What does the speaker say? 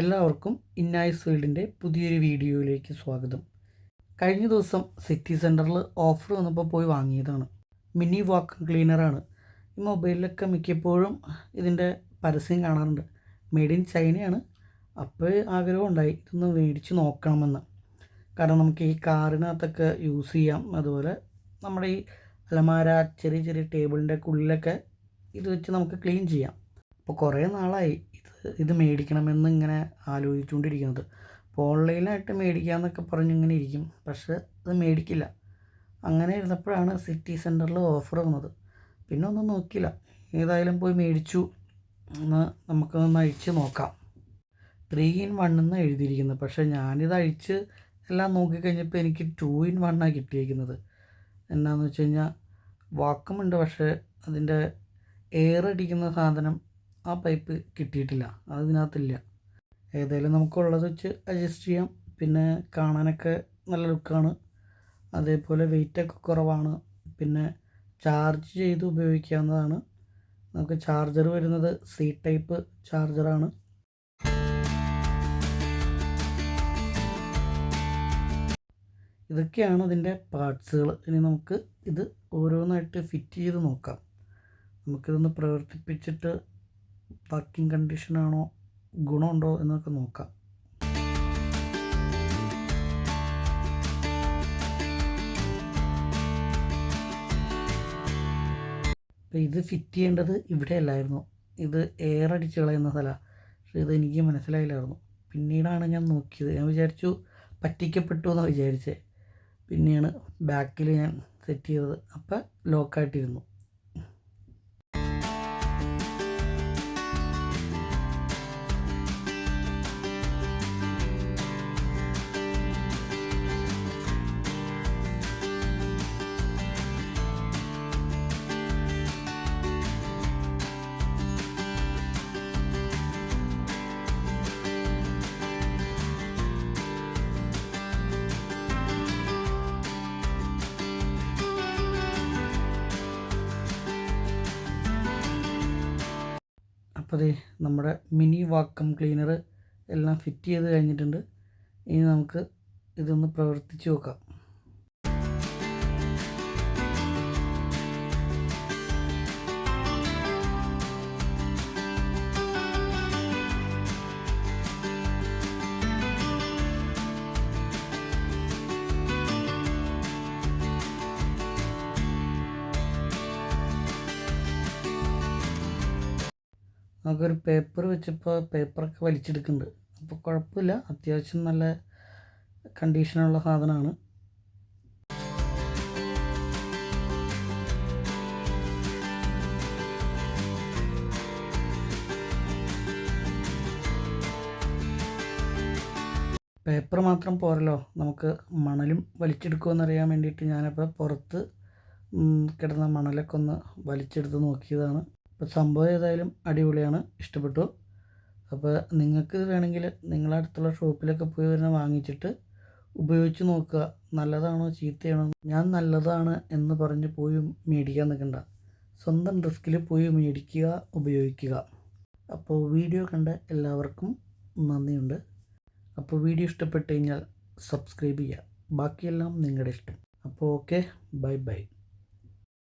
എല്ലാവർക്കും ഇന്നായ്സ് വേൾഡിന്റെ പുതിയൊരു വീഡിയോയിലേക്ക് സ്വാഗതം. കഴിഞ്ഞ ദിവസം സിറ്റി സെന്ററിൽ ഓഫർ വന്നപ്പോൾ പോയി വാങ്ങിയതാണ്. മിനി വാക്വം ക്ലീനറാണ്. ഈ മൊബൈലിലൊക്കെ മിക്കപ്പോഴും ഇതിന്റെ പരസ്യം കാണാറുണ്ട്. മെയ്ഡ് ഇൻ ചൈനയാണ് അപ്പോൾ ആഗ്രഹം ഉണ്ടായി ഇതൊന്ന് മേടിച്ച് നോക്കണമെന്ന്. കാരണം നമുക്ക് ഈ കാറിനകത്തൊക്കെ യൂസ് ചെയ്യാം. അതുപോലെ നമ്മുടെ ഈ അലമാര ചെറിയ ചെറിയ ടേബിളിന്റെ ഉള്ളിലൊക്കെ ഇത് വെച്ച് നമുക്ക് ക്ലീൻ ചെയ്യാം. അപ്പോൾ കുറേ നാളായി ഇത് ഇത് മേടിക്കണമെന്ന് ഇങ്ങനെ ആലോചിച്ചുകൊണ്ടിരിക്കുന്നത്. അപ്പോൾ ഓൺലൈനായിട്ട് പറഞ്ഞ് ഇങ്ങനെ ഇരിക്കും. പക്ഷേ ഇത് മേടിക്കില്ല. അങ്ങനെ ഇരുന്നപ്പോഴാണ് സിറ്റി സെന്ററിൽ ഓഫർ വന്നത്. പിന്നെ ഒന്നും നോക്കിയില്ല. ഏതായാലും പോയി മേടിച്ചു എന്ന് നമുക്ക് ഒന്ന് അഴിച്ച് നോക്കാം. ത്രീ ഇൻ വൺ എന്ന് എഴുതിയിരിക്കുന്നത്. പക്ഷേ ഞാനിത് അഴിച്ച് എല്ലാം നോക്കിക്കഴിഞ്ഞപ്പോൾ എനിക്ക് ടു ഇൻ വണ്ണാണ് കിട്ടിയിരിക്കുന്നത്. എന്നാന്ന് വെച്ച് കഴിഞ്ഞാൽ വാക്കുമുണ്ട്. പക്ഷേ അതിന്റെ എയർ അടിക്കുന്ന സാധനം ആ പൈപ്പ് കിട്ടിയിട്ടില്ല. അതിനകത്തില്ല. ഏതായാലും നമുക്കുള്ളത് വെച്ച് അഡ്ജസ്റ്റ് ചെയ്യാം. പിന്നെ കാണാനൊക്കെ നല്ല ലുക്കാണ് അതേപോലെ വെയിറ്റൊക്കെ കുറവാണ്. പിന്നെ ചാർജ് ചെയ്ത് ഉപയോഗിക്കാവുന്നതാണ്. നമുക്ക് ചാർജർ വരുന്നത് സി ടൈപ്പ് ചാർജറാണ് ഇതൊക്കെയാണ് ഇതിന്റെ പാർട്സുകൾ ഇനി നമുക്ക് ഇത് ഓരോന്നായിട്ട് ഫിറ്റ് ചെയ്ത് നോക്കാം. നമുക്കിതൊന്ന് പ്രവർത്തിപ്പിച്ചിട്ട് വർക്കിംഗ് കണ്ടീഷനാണോ ഗുണമുണ്ടോ എന്നൊക്കെ നോക്കാം. അപ്പോൾ ഇത് ഫിറ്റ് ചെയ്യേണ്ടത് ഇവിടെ അല്ലായിരുന്നു ഇത് എയർ അടിച്ച് കളയുന്ന സ്ഥലമാണ് ഇത് എനിക്ക് മനസ്സിലായില്ലായിരുന്നു. പിന്നീടാണ് ഞാൻ നോക്കിയത്. ഞാൻ വിചാരിച്ചു പറ്റിക്കപ്പെട്ടു എന്നാണ് വിചാരിച്ചത് പിന്നെയാണ് ബാക്കിൽ ഞാൻ സെറ്റ് ചെയ്തത്. അപ്പം ലോക്കായിട്ടിരുന്നു അപ്പോൾ ദേ നമ്മുടെ മിനി വാക്കം ക്ലീനർ എല്ലാം ഫിറ്റ് ചെയ്ത് കഴിഞ്ഞിട്ടുണ്ട്. ഇനി നമുക്ക് ഇതൊന്ന് പ്രവർത്തിച്ച് നോക്കാം. നമുക്കൊരു പേപ്പർ വെച്ചപ്പോൾ പേപ്പറൊക്കെ വലിച്ചെടുക്കുന്നുണ്ട്. അപ്പോൾ കുഴപ്പമില്ല. അത്യാവശ്യം നല്ല കണ്ടീഷനുള്ള സാധനമാണ്. പേപ്പർ മാത്രം പോരല്ലോ. നമുക്ക് മണലും വലിച്ചെടുക്കുമെന്നറിയാൻ വേണ്ടിയിട്ട് ഞാനപ്പോൾ പുറത്ത് കിടന്ന മണലൊക്കെ ഒന്ന് വലിച്ചെടുത്ത് നോക്കിയതാണ്. അപ്പോൾ സംഭവം ഏതായാലും അടിപൊളിയാണ്. ഇഷ്ടപ്പെട്ടു. അപ്പോൾ നിങ്ങൾക്ക് വേണമെങ്കിൽ നിങ്ങളുടെ അടുത്തുള്ള ഷോപ്പിലൊക്കെ പോയി വരുന്ന വാങ്ങിച്ചിട്ട് ഉപയോഗിച്ച് നോക്കുക. നല്ലതാണോ ചീത്തയാണോ? ഞാൻ നല്ലതാണ് എന്ന് പറഞ്ഞ് പോയി മേടിക്കാൻ നിൽക്കണ്ട. സ്വന്തം റിസ്കിൽ പോയി മേടിക്കുക ഉപയോഗിക്കുക. അപ്പോൾ വീഡിയോ കണ്ട എല്ലാവർക്കും നന്ദിയുണ്ട്. അപ്പോൾ വീഡിയോ ഇഷ്ടപ്പെട്ട് കഴിഞ്ഞാൽ സബ്സ്ക്രൈബ് ചെയ്യുക. ബാക്കിയെല്ലാം നിങ്ങളുടെ ഇഷ്ടം. അപ്പോൾ ഓക്കെ ബൈ ബൈ.